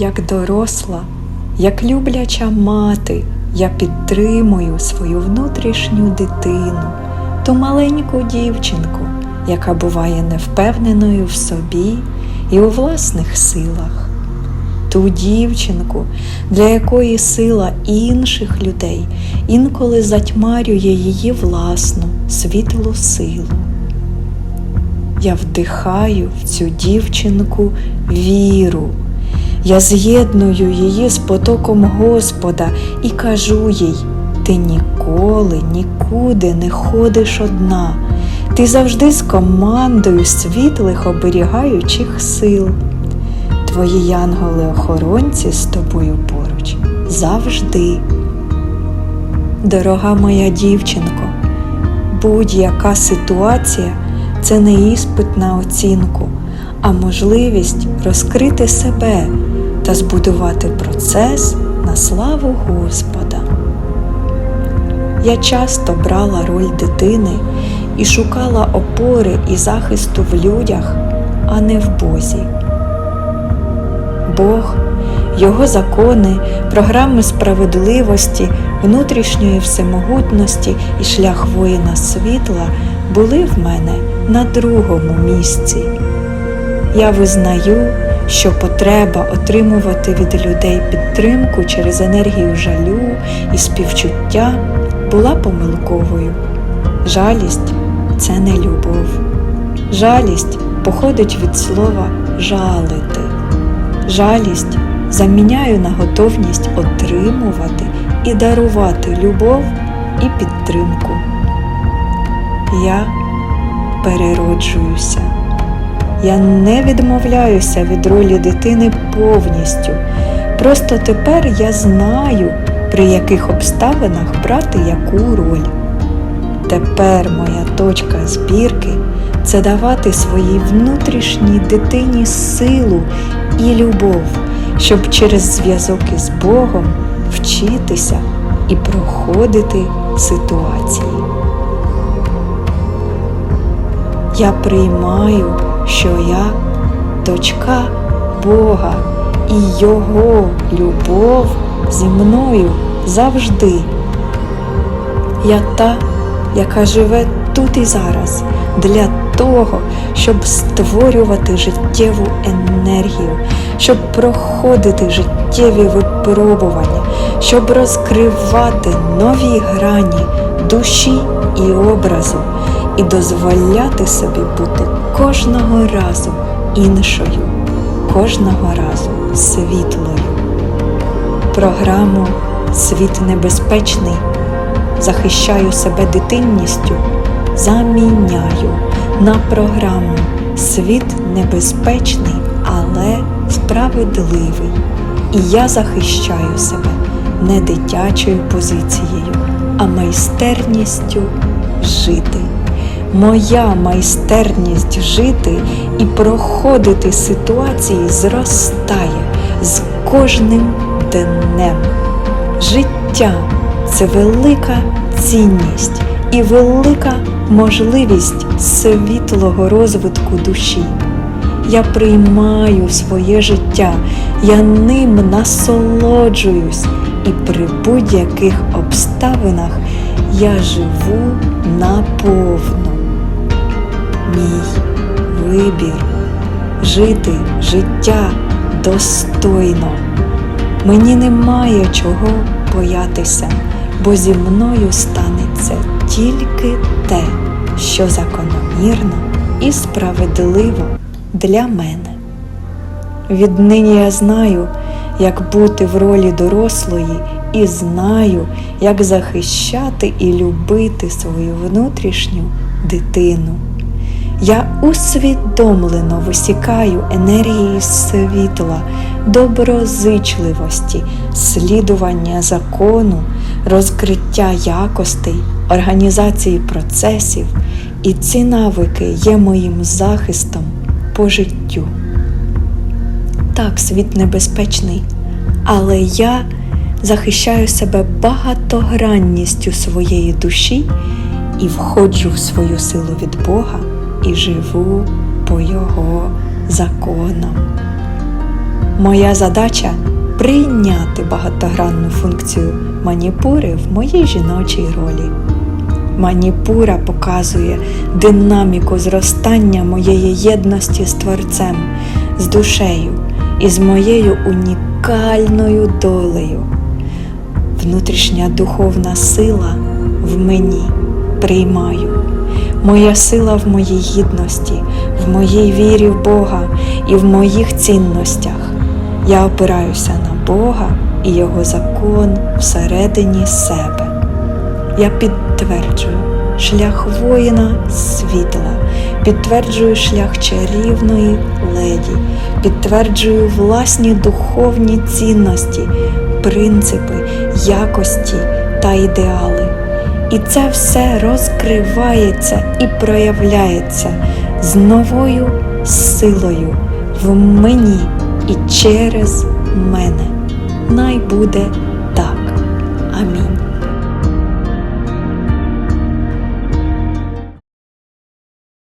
як доросла, як любляча мати, я підтримую свою внутрішню дитину, ту маленьку дівчинку, яка буває невпевненою в собі і у власних силах. Ту дівчинку, для якої сила інших людей інколи затьмарює її власну світлу силу. Я вдихаю в цю дівчинку віру. Я з'єдную її з потоком Господа і кажу їй: ти ніколи нікуди не ходиш одна, ти завжди з командою світлих оберігаючих сил. Твої янголи-охоронці з тобою поруч завжди. Дорога моя дівчинко, будь-яка ситуація це не іспит на оцінку, а можливість розкрити себе та збудувати процес на славу Господа. Я часто брала роль дитини і шукала опори і захисту в людях, а не в Бозі. Бог, Його закони, програми справедливості, внутрішньої всемогутності і шлях воїна світла були в мене на другому місці. Я визнаю, що потреба отримувати від людей підтримку через енергію жалю і співчуття була помилковою. Жалість це не любов. Жалість походить від слова жалити. Жалість заміняю на готовність отримувати і дарувати любов і підтримку. Я перероджуюся. Я не відмовляюся від ролі дитини повністю. Просто тепер я знаю, при яких обставинах брати яку роль. Тепер моя точка збірки це давати своїй внутрішній дитині силу і любов, щоб через зв'язок із Богом вчитися і проходити ситуації. Я приймаю, що я дочка Бога і Його любов зі мною завжди. Я та, яка живе тут і зараз для того, щоб створювати життєву енергію, щоб проходити життєві випробування, щоб розкривати нові грані душі і образу і дозволяти собі бути кожного разу іншою, кожного разу світлою. Програму Світ небезпечний захищаю себе дитинністю, заміняю на програму Світ небезпечний, але справедливий. І я захищаю себе не дитячою позицією, а майстерністю жити. Моя майстерність жити і проходити ситуації зростає з кожним днем. Життя це велика цінність і велика можливість світлого розвитку душі. Я приймаю своє життя, я ним насолоджуюсь, і при будь-яких обставинах я живу наповну. Мій вибір жити життя достойно. Мені немає чого боятися, бо зі мною станеться тільки те, що закономірно і справедливо для мене. Віднині я знаю, як бути в ролі дорослої, і знаю, як захищати і любити свою внутрішню дитину. Я усвідомлено висікаю енергії світла, доброзичливості, слідування закону, розкриття якостей, організації процесів, і ці навики є моїм захистом по життю. Так, світ небезпечний, але я захищаю себе багатогранністю своєї душі і входжу в свою силу від Бога і живу по Його законам. Моя задача прийняти багатогранну функцію маніпури в моїй жіночій ролі. Маніпура показує динаміку зростання моєї єдності з Творцем, з душею і з моєю унікальною долею. Внутрішня духовна сила в мені приймаю. Моя сила в моїй гідності, в моїй вірі в Бога і в моїх цінностях. Я опираюся на Бога і Його закон всередині себе. Я підтверджую шлях воїна світла, підтверджую шлях чарівної леді, підтверджую власні духовні цінності, принципи, якості та ідеали. І це все розкривається і проявляється з новою силою в мені і через мене. Най буде так. Амінь.